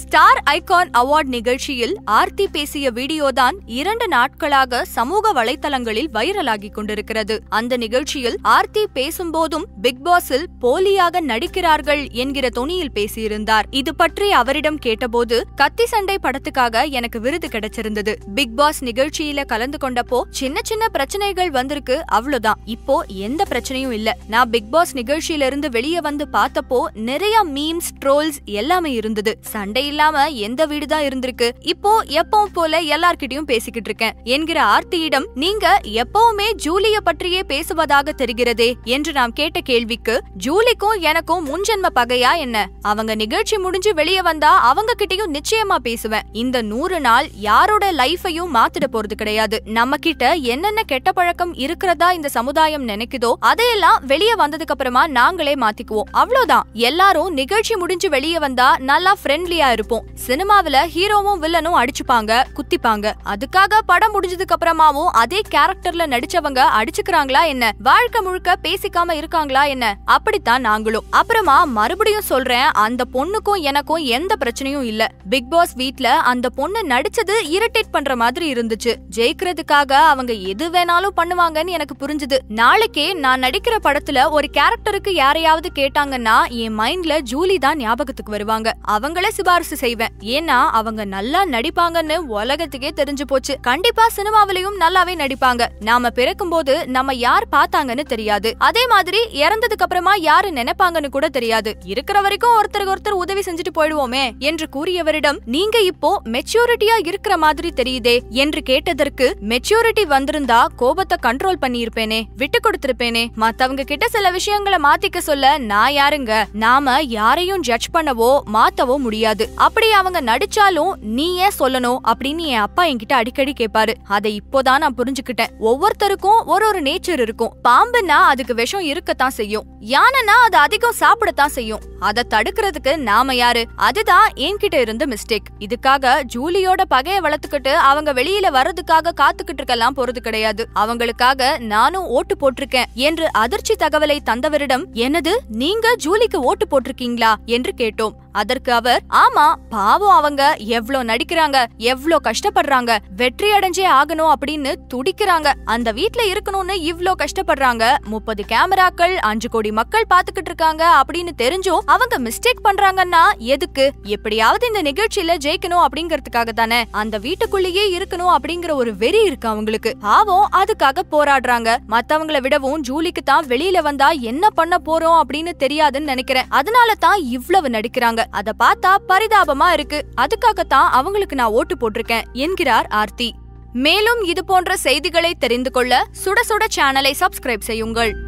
Star icon award நிகழ்ச்சியில் ஆர்த்தி பேசிய வீடியோதான் இரண்டு நாட்களாக சமூக வலைத்தளங்களில் வைரலாகிக் கொண்டிருக்கிறது. அந்த நிகழ்ச்சியில் ஆர்த்தி பேசும்போதும் பிக் பாஸில் போலியாக நடிக்கிறார்கள் என்கிற தொனியில் பேசியிருந்தார். இது பற்றி அவரிடம் கேட்டபோது கத்தி சண்டை படத்துக்காக எனக்கு விருது கிடைச்சிருந்தது. பிக் பாஸ் நிகழ்ச்சியில கலந்து கொண்டப்போ சின்ன சின்ன பிரச்சனைகள் வந்திருக்கு அவ்வளவுதான் இப்போ எந்த பிரச்சனையும் இல்ல. நான் பிக் பாஸ் நிகழ்ச்சியில இருந்து வெளியே வந்து பார்த்தப்போ நிறைய மீம்ஸ் ட்ரோல்ஸ் எல்லாமே இருந்தது. சண்டை இல்லாம எந்த வீடு தான் இருந்திருக்கு. இப்போ எப்பவும் போல எல்லார்கிட்டயும் பேசிக்கிட்டு இருக்கேன். என்கிற ஆர்த்தியிடம் நீங்க எப்பவுமே ஜூலிய பற்றியே பேசுவதாக தெரிகிறதே என்று நாம் கேட்ட கேள்விக்கு ஜூலிக்கும் எனக்கும் முன்ஜென்ம பகையா என்ன? அவங்க நிகழ்ச்சி முடிஞ்சு வெளியே வந்தா அவங்க கிட்டயும் நிச்சயமா பேசுவேன். இந்த நூறு நாள் யாரோட லைஃபையும் மாத்திட போறது கிடையாது. நம்ம கிட்ட என்னென்ன கெட்ட பழக்கம் இருக்கிறதா இந்த சமுதாயம் நினைக்குதோ அதையெல்லாம் வெளியே வந்ததுக்கு அப்புறமா நாங்களே மாத்திக்குவோம். அவ்வளவுதான். எல்லாரும் நிகழ்ச்சி முடிஞ்சு வெளியே வந்தா நல்லா ஃப்ரெண்ட்லியா இருப்போம். சினிமாவுல ஹீரோவும் வில்லனும் அடிச்சுப்பாங்க குத்திப்பாங்க. அதுக்காக படம் முடிஞ்சதுக்கு அப்புறமாவும் அதே கேரக்டர்ல நடிச்சவங்க அடிச்சுக்கிறாங்களா என்ன? வாழ்க்கை முழுக்க பேசிக்காம இருக்காங்களா என்ன? அப்படித்தான் நாங்களும். அப்புறமா மறுபடியும் சொல்றேன் அந்த பொண்ணுக்கும் எனக்கும் எந்த பிரச்சனையும் இல்ல. பிக் பாஸ் வீட்ல அந்த பொண்ணு நடிச்சது இரிட்டேட் பண்ற மாதிரி இருந்துச்சு. ஜெயிக்கிறதுக்காக அவங்க எது வேணாலும் பண்ணுவாங்கன்னு எனக்கு புரிஞ்சுது. நாளைக்கே நான் நடிக்கிற படத்துல ஒரு கேரக்டருக்கு யாரையாவது கேட்டாங்கன்னா என் மைண்ட்ல ஜூலி தான் ஞாபகத்துக்கு வருவாங்க. அவங்கள சிபாரிசு செய்வேன். ஏன்னா அவங்க நல்லா நடிப்பாங்கன்னு உலகத்துக்கே தெரிஞ்சு போச்சு. கண்டிப்பா சினிமாவிலையும் நல்லாவே நடிப்பாங்க. நாம பிறக்கும்போது நம்ம யார் பார்த்தாங்கன்னு தெரியாது. அதே மாதிரி இறந்ததுக்கு அப்புறமா யாரு நினைப்பாங்கன்னு கூட தெரியாது. இருக்கிற வரைக்கும் ஒருத்தருக்கு ஒருத்தர் உதவி செஞ்சுட்டு போயிடுவோமே என்று கூறியவரிடம் நீங்க இப்போ மெச்சூரிட்டியா இருக்கிற மாதிரி தெரியுதே என்று கேட்டதற்கு மெச்சூரிட்டி வந்திருந்தா கோபத்தை கண்ட்ரோல் பண்ணியிருப்பேனே விட்டு கொடுத்திருப்பேனே. மத்தவங்க கிட்ட சில விஷயங்களை மாத்திக்க சொல்ல நான் யாருங்க? நாம யாரையும் ஜட்ஜ் பண்ணவோ மாத்தவோ முடியாது. அப்படி அவங்க நடிச்சாலும் நீ ஏன் சொல்லணும் அப்படின்னு என் அப்பா என்கிட்ட அடிக்கடி கேட்பாரு அதை இப்போதான் நான் புரிஞ்சுக்கிட்டேன். ஒவ்வொருத்தருக்கும் ஒரு ஒரு நேச்சர் இருக்கும். பாம்புன்னா அதுக்கு விஷம் இருக்கத்தான் செய்யும். யானைனா அது அதிகம் சாப்பிடத்தான் செய்யும். அதை தடுக்கிறதுக்கு நாம யாரு? அதுதான் என்கிட்ட இருந்த மிஸ்டேக் இதுக்காக ஜூலியோட பகையை வளர்த்துக்கிட்டு அவங்க வெளியில வர்றதுக்காக காத்துக்கிட்டு இருக்கலாம் போறது கிடையாது. அவங்களுக்காக நானும் ஓட்டு போட்டிருக்கேன் என்று அதிர்ச்சி தகவலை தந்தவரிடம் என்னது? நீங்க ஜூலிக்கு ஓட்டு போட்டிருக்கீங்களா? என்று கேட்டோம். அதற்கு அவர் ஆமா பாவம் அவங்க எவ்ளோ நடிக்கிறாங்க எவ்ளோ கஷ்டப்படுறாங்க வெற்றி அடைஞ்சே ஆகணும் அப்படின்னு துடிக்கிறாங்க. அந்த வீட்ல இருக்கணும்னு இவ்ளோ கஷ்டப்படுறாங்க. முப்பது கேமராக்கள் அஞ்சு கோடி மக்கள் பாத்துக்கிட்டு இருக்காங்க அப்படின்னு தெரிஞ்சும் அவங்க மிஸ்டேக் பண்றாங்கன்னா எதுக்கு? எப்படியாவது இந்த நிகழ்ச்சியில ஜெயிக்கணும் அப்படிங்கறதுக்காக தானே? அந்த வீட்டுக்குள்ளேயே இருக்கணும் அப்படிங்கிற ஒரு வெறி இருக்கு அவங்களுக்கு. பாவம் அதுக்காக போராடுறாங்க. மத்தவங்களை விடவும் ஜூலிக்கு தான் வெளியில வந்தா என்ன பண்ண போறோம் அப்படின்னு தெரியாதுன்னு நினைக்கிறேன். அதனால தான் இவ்வளவு நடிக்கிறாங்க. அத பார்த்தா பரிதா பரிதாபமா இருக்கு. அதுக்காகத்தான் அவங்களுக்கு நான் ஓட்டு போட்டிருக்கேன் என்கிறார் ஆர்த்தி. மேலும் இது போன்ற செய்திகளை தெரிந்து கொள்ள சுட சுட சேனலை சப்ஸ்கிரைப் செய்யுங்கள்.